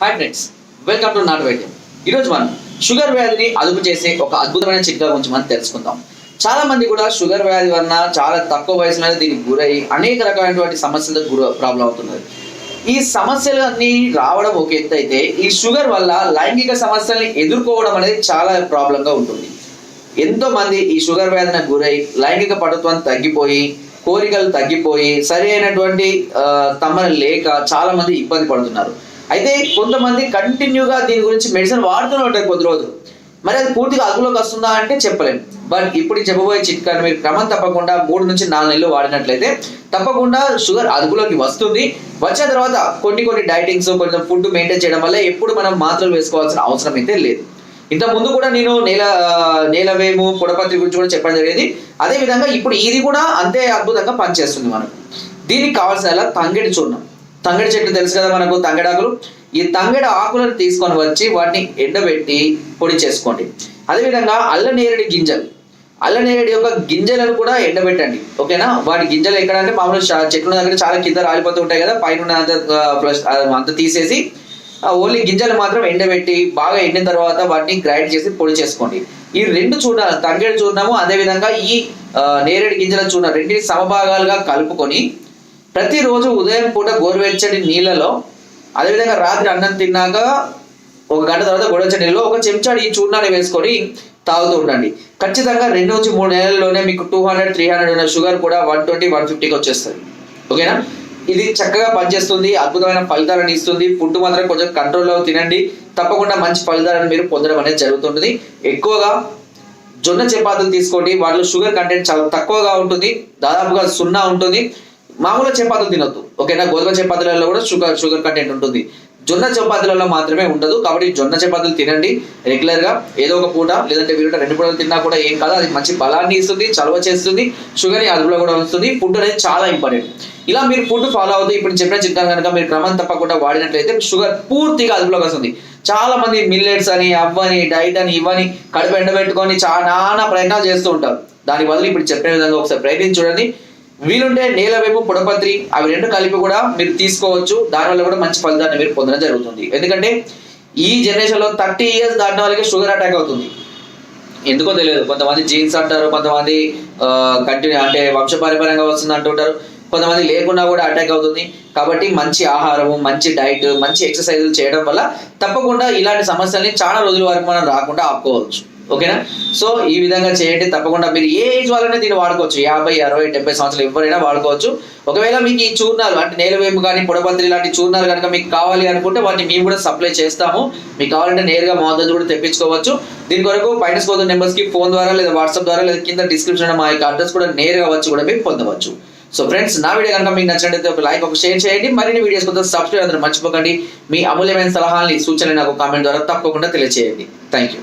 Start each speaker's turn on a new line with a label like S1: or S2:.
S1: Hi friends welcome to నాట్ వైద్యం ఈరోజు మనం షుగర్ వ్యాధిని అదుపు చేసే ఒక అద్భుతమైన చిట్కా గురించి మనం తెలుసుకుందాం. చాలా మంది కూడా షుగర్ వ్యాధి వలన చాలా తక్కువ వయసులోనే దీనికి గురై అనేక రకాలైనటువంటి సమస్యలకు గుర ప్రాబ్లం అవుతున్నది. ఈ సమస్యలు అన్ని రావడం ఒక ఎత్తు అయితే ఈ షుగర్ వల్ల లైంగిక సమస్యల్ని ఎదుర్కోవడం అనేది చాలా ప్రాబ్లంగా ఉంటుంది. ఎంతో మంది ఈ షుగర్ వ్యాధిని గురై లైంగిక పటుత్వం తగ్గిపోయి కోరికలు తగ్గిపోయి సరి అయినటువంటి తమను లేక చాలా మంది ఇబ్బంది పడుతున్నారు. అయితే కొంతమంది కంటిన్యూగా దీని గురించి మెడిసిన్ వాడుతూనే ఉంటారు కొద్ది రోజులు. మరి అది పూర్తిగా అదుపులోకి వస్తుందా అంటే చెప్పలేము బట్ ఇప్పుడు చెప్పబోయే చిట్కాను మీరు క్రమం తప్పకుండా మూడు నుంచి నాలుగు నెలలు వాడినట్లయితే తప్పకుండా షుగర్ అదుపులోకి వస్తుంది. వచ్చిన తర్వాత కొన్ని కొన్ని డైటింగ్స్ కొంచెం ఫుడ్ మెయింటైన్ చేయడం వల్ల ఎప్పుడు మనం మాత్రలు వేసుకోవాల్సిన అవసరం అయితే లేదు. ఇంత ముందు కూడా నేను నేల నేలవేము పొడపత్రి గురించి కూడా చెప్పడం జరిగేది. అదే విధంగా ఇప్పుడు ఇది కూడా అంతే అద్భుతంగా పనిచేస్తుంది మనకు. దీనికి కావాల్సిన తంగెడి చూర్ణం తంగడి చెట్టు తెలుసు కదా మనకు తంగడాకులు ఈ తంగడి ఆకులను తీసుకొని వచ్చి వాటిని ఎండబెట్టి పొడి చేసుకోండి. అదేవిధంగా అల్ల నేరేడు గింజలు. అల్లనేరేడి యొక్క గింజలను కూడా ఎండబెట్టండి. ఓకేనా? వాటి గింజలు ఎక్కడంటే మామూలు చెట్లు దగ్గర చాలా కింద రాలిపోతూ ఉంటాయి కదా పైన అంత ప్లస్ అంత తీసేసి ఓన్లీ గింజలు మాత్రం ఎండబెట్టి బాగా ఎండిన తర్వాత వాటిని గ్రైండ్ చేసి పొడి చేసుకోండి. ఈ రెండు చూర్ణాలు తంగేడు చూర్ణము అదేవిధంగా ఈ నేరేడు గింజల చూర్ణం రెండింటిని సమభాగాలుగా కలుపుకొని ప్రతిరోజు ఉదయం పూట గోరువెచ్చని నీళ్ళలో అదేవిధంగా రాత్రి అన్నం తిన్నాక ఒక గంట తర్వాత గోరువెచ్చని నీళ్ళలో ఒక చెంచాడు ఈ చూర్ణాన్ని వేసుకొని తాగుతూ ఉండండి. ఖచ్చితంగా రెండు నుంచి మూడు నెలల్లోనే మీకు టూ హండ్రెడ్ త్రీ హండ్రెడ్ ఉన్న షుగర్ కూడా వన్ ట్వంటీ వన్ ఫిఫ్టీకి వచ్చేస్తుంది. ఓకేనా? ఇది చక్కగా పనిచేస్తుంది అద్భుతమైన ఫలితాలను ఇస్తుంది. ఫుడ్ మాత్రం కొంచెం కంట్రోల్లో తినండి. తప్పకుండా మంచి ఫలితాలను మీరు పొందడం అనేది జరుగుతుంటుంది. ఎక్కువగా జొన్న చపాతీలు తీసుకోండి. వాటిలో షుగర్ కంటెంట్ చాలా తక్కువగా ఉంటుంది. దాదాపుగా సున్నా ఉంటుంది. మామూలు చపాతీలు తినొద్దు. ఓకేనా? గోధుమ చపాతీలలో కూడా షుగర్ షుగర్ కంటెంట్ ఉంటుంది. జొన్న చపాతీలలో మాత్రమే ఉండదు. కాబట్టి జొన్న చపాతీలు తినండి రెగ్యులర్గా. ఏదో ఒక పూట లేదంటే వీళ్ళు రెండు పూటలు తిన్నా కూడా ఏం కాదు. అది మంచి బలాన్ని ఇస్తుంది చలవ చేస్తుంది షుగర్ని అదుపులో కూడా వస్తుంది ఫుడ్ అనేది చాలా ఇంపార్టెంట్. ఇలా మీరు ఫుడ్ ఫాలో అవుతూ ఇప్పుడు చెప్పిన చిన్న కనుక మీరు క్రమం తప్పకుండా వాడినట్లయితే షుగర్ పూర్తిగా అదుపులోకి వస్తుంది. చాలా మంది మిల్లెట్స్ అని అవ్వని డైట్ అని ఇవ్వని కడుపు ఎండబెట్టుకొని చాలా నానా ప్రయత్నాలు చేస్తూ ఉంటారు. దాని బదులు ఇప్పుడు చెప్పిన విధంగా ఒకసారి ప్రయత్నించి చూడండి. వీలుంటే నేలవేపు పొడపత్రి అవి రెండు కలిపి కూడా మీరు తీసుకోవచ్చు. దానివల్ల కూడా మంచి ఫలితాన్ని మీరు పొందడం జరుగుతుంది. ఎందుకంటే ఈ జనరేషన్లో థర్టీ ఇయర్స్ దాటిన వాళ్ళకి షుగర్ అటాక్ అవుతుంది. ఎందుకో తెలియదు. కొంతమంది జీన్స్ అంటారు కొంతమంది కంటిన్యూ అంటే వంశపారంపర్యంగా వస్తుంది అంటుంటారు. కొంతమంది లేకుండా కూడా అటాక్ అవుతుంది. కాబట్టి మంచి ఆహారము మంచి డైట్ మంచి ఎక్సర్సైజులు చేయడం వల్ల తప్పకుండా ఇలాంటి సమస్యల్ని చాలా రోజుల వరకు మనం రాకుండా ఆపుకోవచ్చు. ఓకేనా? సో ఈ విధంగా చేయండి. తప్పకుండా మీరు ఏ ఏజ్ వాళ్ళనే దీన్ని వాడుకోవచ్చు. యాభై అరవై డెబ్బై సంవత్సరాలు ఎవరైనా వాడుకోవచ్చు. ఒకవేళ మీకు ఈ చూర్ణాలు అంటే నేలవేము కానీ పొడపత్రి లాంటి చూర్ణాలు కనుక మీకు కావాలి అనుకుంటే వాటిని మేము కూడా సప్లై చేస్తాము. మీకు కావాలంటే నేరుగా మా దగ్గర కూడా తెప్పించుకోవచ్చు. దీని కొరకు పైన స్కోర్ నెంబర్స్కి ఫోన్ ద్వారా లేదా వాట్సాప్ ద్వారా లేదా కింద డిస్క్రిప్షన్ మా యొక్క అడ్రస్ కూడా నేరుగా వచ్చి కూడా మీరు పొందవచ్చు. సో ఫ్రెండ్స్ నా వీడియో కనుక మీకు నచ్చినట్లయితే ఒక లైక్ ఒక షేర్ చేయండి. మరిన్ని వీడియోస్ కోసం సబ్స్క్రైబ్ అందరూ మర్చిపోకండి. మీ అమూల్యమైన సలహాలని సూచనలు నాకు కామెంట్ ద్వారా తప్పకుండా తెలియజేయండి థ్యాంక్ యూ